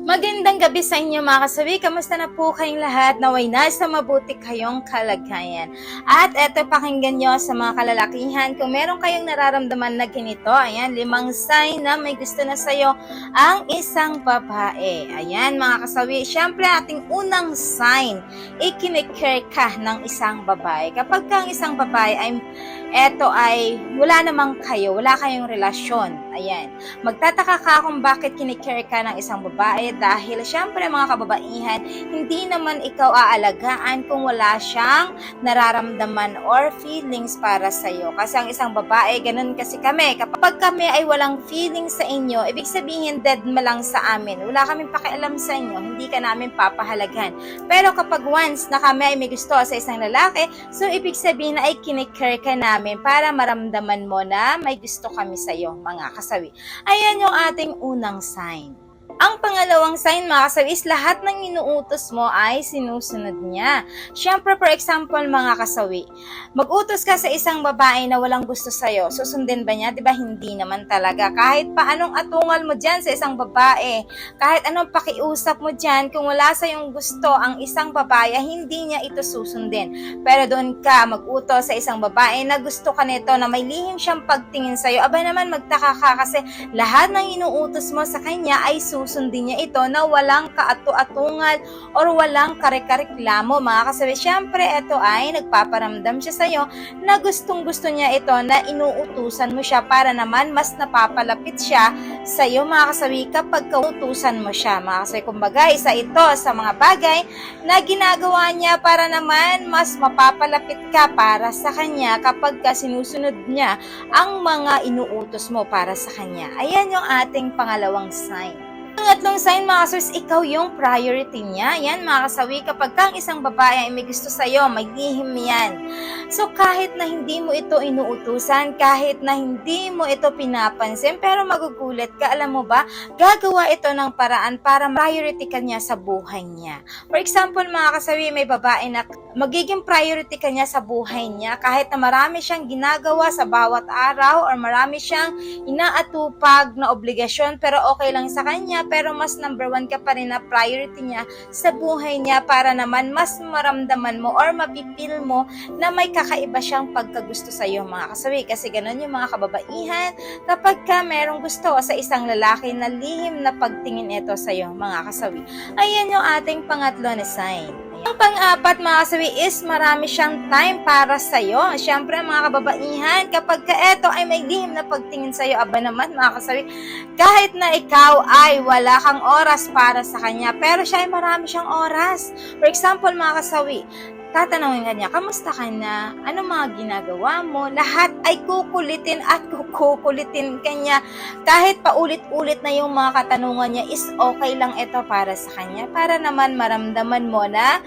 Magandang gabi sa inyo mga kasawi. Kamusta na po kayong lahat? Naway nasa mabuti kayong kalagayan. At eto pakinggan nyo sa mga kalalakihan. Kung meron kayong nararamdaman na ganito, ayan, limang sign na may gusto na sa'yo ang isang babae. Ayan mga kasawi, syempre ating unang sign, ikinikare ka ng isang babae. Kapag ka ang isang babae ay eto ay wala namang kayo, wala kayong relasyon. Ayan. Magtataka ka kung bakit kinikare ka ng isang babae dahil syempre mga kababaihan, hindi naman ikaw aalagaan kung wala siyang nararamdaman or feelings para sa iyo. Kasi ang isang babae, ganun kasi kami. Kapag kami ay walang feelings sa inyo, ibig sabihin dead mo lang sa amin. Wala kaming pakialam sa inyo, hindi ka namin papahalagan. Pero kapag once na kami ay may gusto sa isang lalaki, so ibig sabihin na ay kinikare ka namin para maramdaman mo na may gusto kami sa iyo, mga kasawi. Ayan yung ating unang sign. Ang pangalawang sign mga kasawi is lahat ng inuutos mo ay sinusunod niya. Siyempre, for example, mga kasawi, mag-utos ka sa isang babae na walang gusto sa'yo, susundin ba niya? Di ba hindi naman talaga. Kahit pa anong atungal mo dyan sa isang babae, kahit anong pakiusap mo dyan, kung wala sa yung gusto ang isang babae, hindi niya ito susundin. Pero doon ka mag-utos sa isang babae na gusto ka nito, na may lihim siyang pagtingin sa'yo, aba naman magtaka ka kasi lahat ng inuutos mo sa kanya ay susundin niya ito na walang kaatu-atungal or walang karekareklamo mga kasabi. Siyempre, ito ay nagpaparamdam siya sa'yo na gustong gusto niya ito na inuutusan mo siya para naman mas napapalapit siya sa'yo mga kasabi kapag kautusan mo siya mga kasabi. Kumbaga, isa ito sa mga bagay na ginagawa niya para naman mas mapapalapit ka para sa kanya kapag ka sinusunod niya ang mga inuutos mo para sa kanya. Ayan yung ating pangalawang sign. Pangatlong sign mga kasawi, ikaw yung priority niya. Yan mga kasawi, kapag kang isang babae ay may gusto sa'yo, may lihim yan. So kahit na hindi mo ito inuutusan, kahit na hindi mo ito pinapansin, pero magugulat ka, alam mo ba, gagawa ito ng paraan para priority ka niya sa buhay niya. For example mga kasawi, may babae na magiging priority ka niya sa buhay niya. Kahit na marami siyang ginagawa sa bawat araw or marami siyang inaatupag na obligasyon pero okay lang sa kanya. Pero mas number one ka pa rin na priority niya sa buhay niya para naman mas maramdaman mo or mapipil mo na may kakaiba siyang pagkagusto sa iyo mga kasawi. Kasi ganun yung mga kababaihan. Kapag ka merong gusto sa isang lalaki na lihim na pagtingin ito sa iyo mga kasawi. Ayan yung ating pangatlo na sign ang pang-apat mga kasawi is marami siyang time para sa'yo. Siyempre mga kababaihan, kapag ka eto ay may lihim na pagtingin sa'yo, aba naman mga kasawi, kahit na ikaw ay wala kang oras para sa kanya, pero siya ay marami siyang oras. For example mga kasawi, tatanungin ka niya, kamusta ka na? Ano mga ginagawa mo? Lahat ay kukulitin at kukulitin ka niya. Kahit paulit-ulit na yung mga katanungan niya is okay lang ito para sa kanya. Para naman maramdaman mo na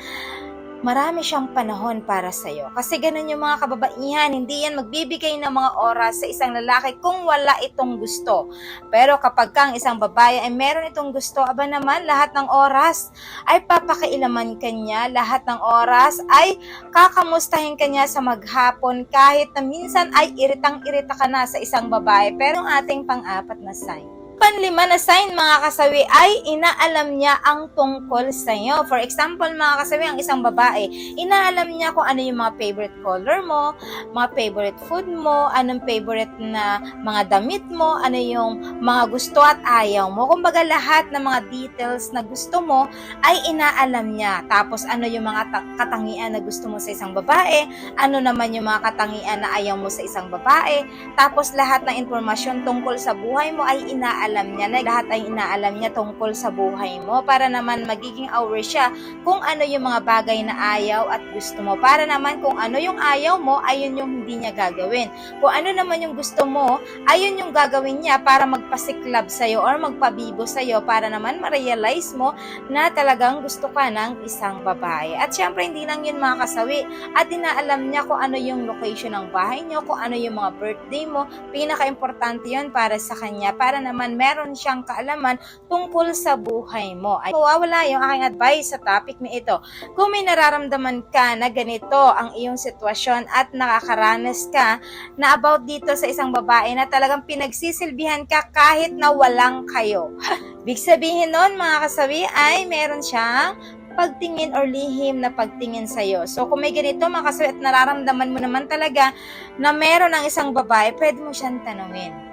marami siyang panahon para sa'yo. Kasi ganun yung mga kababaihan, hindi yan magbibigay ng mga oras sa isang lalaki kung wala itong gusto. Pero kapag kang isang babae ay meron itong gusto, aba naman lahat ng oras ay papakailaman kanya, lahat ng oras ay kakamustahin kanya sa maghapon kahit na minsan ay iritang-irita ka na sa isang babae. Pero ang ating pang-apat na sign, panlima na sign mga kasawi ay inaalam niya ang tungkol sa iyo. For example, mga kasawi, ang isang babae, inaalam niya kung ano yung mga favorite color mo, mga favorite food mo, anong favorite na mga damit mo, ano yung mga gusto at ayaw mo. Kumbaga lahat ng mga details na gusto mo ay inaalam niya. Tapos ano yung mga ta- katangian na gusto mo sa isang babae, ano naman yung mga katangian na ayaw mo sa isang babae, tapos lahat ng impormasyon tungkol sa buhay mo ay inaalam niya na lahat ay inaalam niya tungkol sa buhay mo para naman magiging aware siya kung ano yung mga bagay na ayaw at gusto mo. Para naman kung ano yung ayaw mo, ayun yung hindi niya gagawin. Kung ano naman yung gusto mo, ayun yung gagawin niya para magpasiklab sa'yo or magpabibo sa'yo para naman ma-realize mo na talagang gusto ka ng isang babae. At syempre, hindi lang yun mga kasawi. At inaalam niya kung ano yung location ng bahay niyo, kung ano yung mga birthday mo. Pinaka-importante yun para sa kanya, para naman meron siyang kaalaman tungkol sa buhay mo. Ay mawawala yung aking advice sa topic na ito. Kung may nararamdaman ka na ganito ang iyong sitwasyon at nakakaranas ka na about dito sa isang babae na talagang pinagsisilbihan ka kahit na walang kayo. Big sabihin nun mga kasawi ay meron siyang pagtingin or lihim na pagtingin sa'yo. So, kung may ganito, mga kasawi, at nararamdaman mo naman talaga na meron ng isang babae, pwede mo siyang tanungin.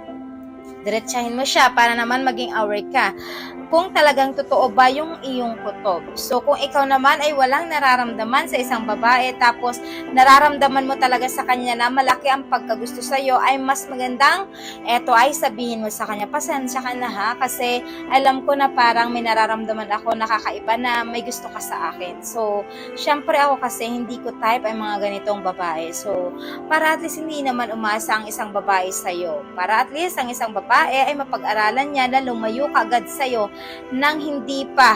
Diretsahin mo siya para naman maging aware ka kung talagang totoo ba yung iyong kutob. So, kung ikaw naman ay walang nararamdaman sa isang babae, tapos nararamdaman mo talaga sa kanya na malaki ang pagkagusto sa'yo, ay mas magandang eto ay sabihin mo sa kanya, pasensya ka na ha, kasi alam ko na parang may nararamdaman ako nakakaiba na may gusto ka sa akin. So, syempre ako kasi hindi ko type ay mga ganitong babae. So, para at least hindi naman umasa ang isang babae sa'yo. Para at least ang isang babae ay mapag-aralan niya na lumayo kagad sa'yo nang hindi pa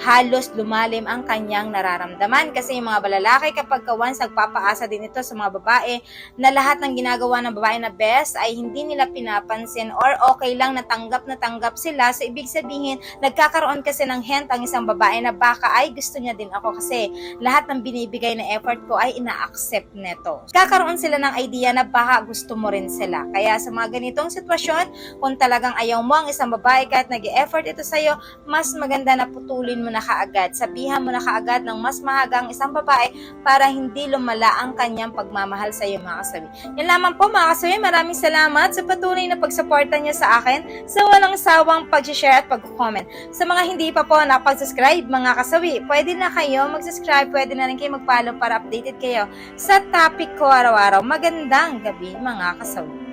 halos lumalim ang kanyang nararamdaman. Kasi yung mga balalaki kapag ka once nagpapaasa din ito sa mga babae na lahat ng ginagawa ng babae na best ay hindi nila pinapansin or okay lang natanggap na tanggap sila. So, ibig sabihin, nagkakaroon kasi ng hint ang isang babae na baka ay gusto niya din ako kasi lahat ng binibigay na effort ko ay ina-accept neto. Kakaroon sila ng idea na baka gusto mo rin sila. Kaya sa mga ganitong sitwasyon, kung talagang ayaw mo ang isang babae kahit nag effort ito sa'yo, mas maganda na putulin mo na kaagad. Sabihan mo na kaagad ng mas mahagang isang babae para hindi lumala ang kanyang pagmamahal sa iyo mga kasabi. Yan lamang po mga kasabi. Maraming salamat sa patuloy na pagsuporta niyo sa akin sa walang sawang pag-share at pag-comment. Sa mga hindi pa po nakapag-subscribe mga kasawi, pwede na kayo mag-subscribe, pwede na rin kayo mag-follow para updated kayo sa topic ko araw-araw. Magandang gabi mga kasawi.